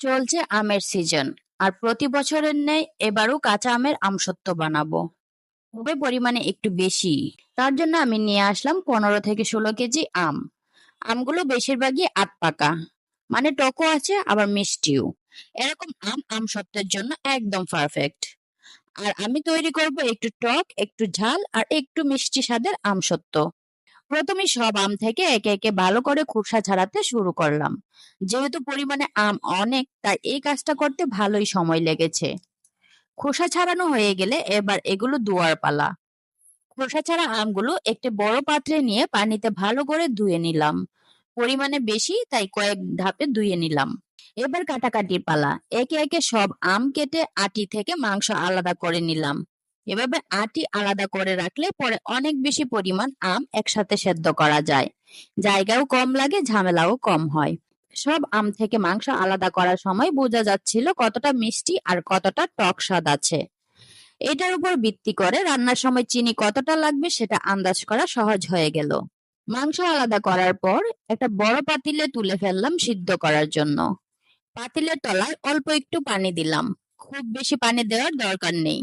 চলছে আমের সিজন আর প্রতি বছরের ন্যায় এবারও কাঁচা আমের আমসত্ত্ব বানাবো। তবে পরিমাণে একটু বেশি, তার জন্য আমি নিয়ে আসলাম পনেরো থেকে ষোলো কেজি আম। আমগুলো বেশিরভাগই আট পাকা মানে টকও আছে, আবার মিষ্টিও। এরকম আম আমসত্ত্বের জন্য একদম পারফেক্ট আর আমি তৈরি করব একটু টক, একটু ঝাল, আর একটু মিষ্টি স্বাদের আম আমসত্ত্ব। প্রথমে সব আম থেকে একে একে ভালো করে খোসা ছাড়াতে শুরু করলাম। যেহেতু পরিমাণে আম অনেক, তাই এই কাজটা করতে ভালোই সময় লেগেছে। খোসা ছাড়ানো হয়ে গেলে এবার এগুলো দুয়ার পালা। খোসা ছাড়া আমগুলো একটি বড় পাত্রে নিয়ে পানিতে ভালো করে ধুয়ে নিলাম। পরিমাণে বেশি, তাই কয়েক ধাপে ধুয়ে নিলাম। এবার কাটাকাটির পালা। একে একে সব আম কেটে আটি থেকে মাংস আলাদা করে নিলাম। এভাবে আটি আলাদা করে রাখলে পরে অনেক বেশি পরিমাণ আম একসাথে সেদ্ধ করা যায়। জায়গাও কম লাগে, ঝামেলাও কম হয়। সব আম থেকে মাংস আলাদা করার সময় বোঝা যাচ্ছিল কতটা মিষ্টি আর কতটা টক স্বাদ আছে। এটার উপর ভিত্তি করে রান্নার সময় চিনি কতটা লাগবে সেটা আন্দাজ করা সহজ হয়ে গেল। মাংস আলাদা করার পর একটা বড় পাতিলে তুলে ফেললাম সিদ্ধ করার জন্য। পাতিলের তলায় অল্প একটু পানি দিলাম। খুব বেশি পানি দেওয়ার দরকার নেই।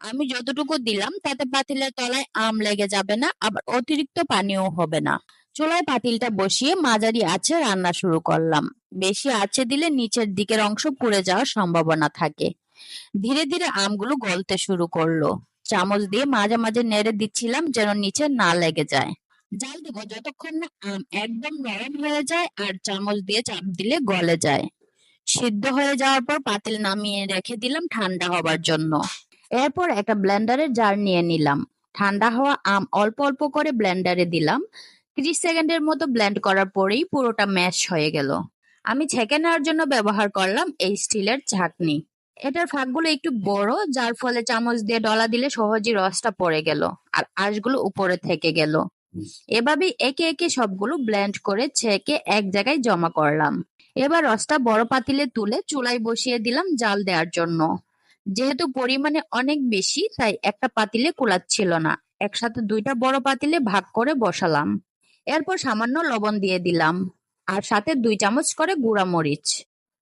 আমি যতটুকু দিলাম, তাতে পাতিলের তলায় আম লেগে যাবে না, আবার অতিরিক্ত পানিও হবে না। চুলায় পাতিলটা বসিয়ে মাঝারি আছে রান্না শুরু করলাম। বেশি আছে দিলে নিচের দিকের অংশ পুড়ে যাওয়ার সম্ভাবনা থাকে। ধীরে ধীরে আমগুলো গলতে শুরু করল। চামচ দিয়ে মাঝে মাঝে নেড়ে দিচ্ছিলাম যেন নিচে না লেগে যায়। জাল দিব যতক্ষণ না আম একদম নরম হয়ে যায় আর চামচ দিয়ে চাপ দিলে গলে যায়। সিদ্ধ হয়ে যাওয়ার পর পাতিল নামিয়ে রেখে দিলাম ঠান্ডা হবার জন্য। এরপর একটা ব্লেন্ডারের জার নিয়ে নিলাম। ঠান্ডা হওয়া আম অল্প অল্প করে ব্লেন্ডারে দিলাম। ত্রিশ সেকেন্ডের মতো ব্লেন্ড করার পরেই পুরোটা ম্যাশ হয়ে গেল। আমি ছেঁকে নেওয়ার জন্য ব্যবহার করলাম এই স্টিলের ঝাঁকনি এটার ফাঁকগুলো একটু বড়, যার ফলে চামচ দিয়ে ডলা দিলে সহজেই রসটা পড়ে গেল আর আঁশগুলো উপরে থেকে গেল। এভাবেই একে একে সবগুলো ব্লেন্ড করে ছেঁকে এক জায়গায় জমা করলাম। এবার রসটা বড় পাতিলে তুলে চুলায় বসিয়ে দিলাম জাল দেওয়ার জন্য। যেহেতু পরিমাণে অনেক বেশি, তাই একটা পাতিলে কুলাচ্ছিল না। একসাথে দুইটা বড় পাতিলে ভাগ করে বসালাম। এরপর সামান্য লবণ দিয়ে দিলাম আর সাথে দুই চামচ করে গুঁড়া মরিচ।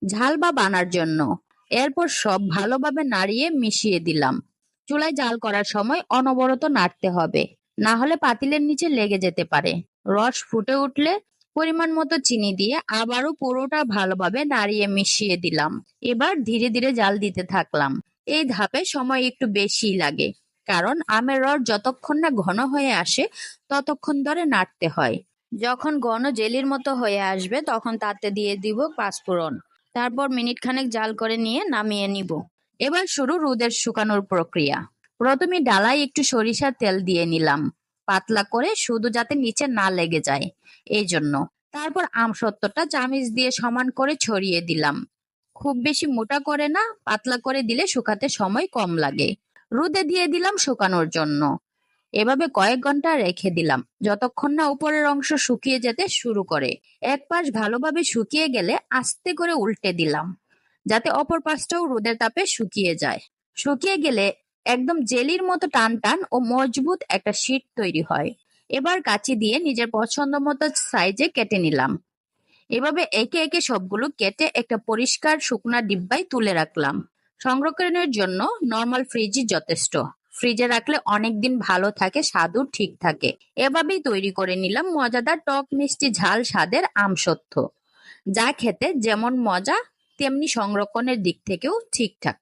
ঝাল বা বানার জন্য। এরপর সব ভালোভাবে নাড়িয়ে মিশিয়ে দিলাম। চুলায় জাল করার সময় অনবরত নাড়তে হবে। না হলে পাতিলের নিচে লেগে যেতে পারে। রস ফুটে উঠলে পরিমাণ মতো চিনি দিয়ে আবারও পুরোটা ভালোভাবে নাড়িয়ে মিশিয়ে দিলাম। এবার ধীরে ধীরে জাল দিতে থাকলাম। এই ধাপে সময় একটু বেশি লাগে। কারণ আমের রস যতক্ষণ না ঘন হয়ে আসে, ততক্ষণ ধরে নাড়তে হয়। যখন ঘন জেলির মতো হয়ে আসবে, তখন তাতে দিয়ে দিব পাঁচফোড়ন। তারপর মিনিট খানেক জাল করে নিয়ে নামিয়ে নিব। এবার শুরু রোদের শুকানোর প্রক্রিয়া। প্রথমে ডালায় একটু সরিষার তেল দিয়ে নিলাম। পাতলা করে শুধু যাতে নিচে না লেগে যায়। এই জন্য। তারপর আমসত্ত্বটা চামিচ দিয়ে সমান করে ছড়িয়ে দিলাম। খুব বেশি মোটা করে না, পাতলা করে দিলে শুকাতে সময় কম লাগে। রোদে দিয়ে দিলাম শুকানোর জন্য। এভাবে কয়েক ঘণ্টা রেখে দিলাম, যতক্ষণ না উপরের অংশ শুকিয়ে যেতে শুরু করে। এক পাশ ভালোভাবে শুকিয়ে গেলে আস্তে করে উল্টে দিলাম, যাতে অপর পাশটাও রোদের তাপে শুকিয়ে যায়। শুকিয়ে গেলে একদম জেলির মতো টান টান ও মজবুত একটা শীট তৈরি হয়। এবার কাঁচি দিয়ে নিজের পছন্দ মতো সাইজে কেটে নিলাম। এভাবে একে একে সবগুলো কেটে একটা পরিষ্কার শুকনা ডিব্বায় তুলে রাখলাম। সংরক্ষণের জন্য নর্মাল ফ্রিজই যথেষ্ট। ফ্রিজে রাখলে অনেকদিন ভালো থাকে স্বাদু ঠিক থাকে। এভাবেই তৈরি করে নিলাম মজাদার টক মিষ্টি ঝাল স্বাদের আমসত্ত্ব। যা খেতে যেমন মজা, তেমনি সংরক্ষণের দিক থেকেও ঠিকঠাক।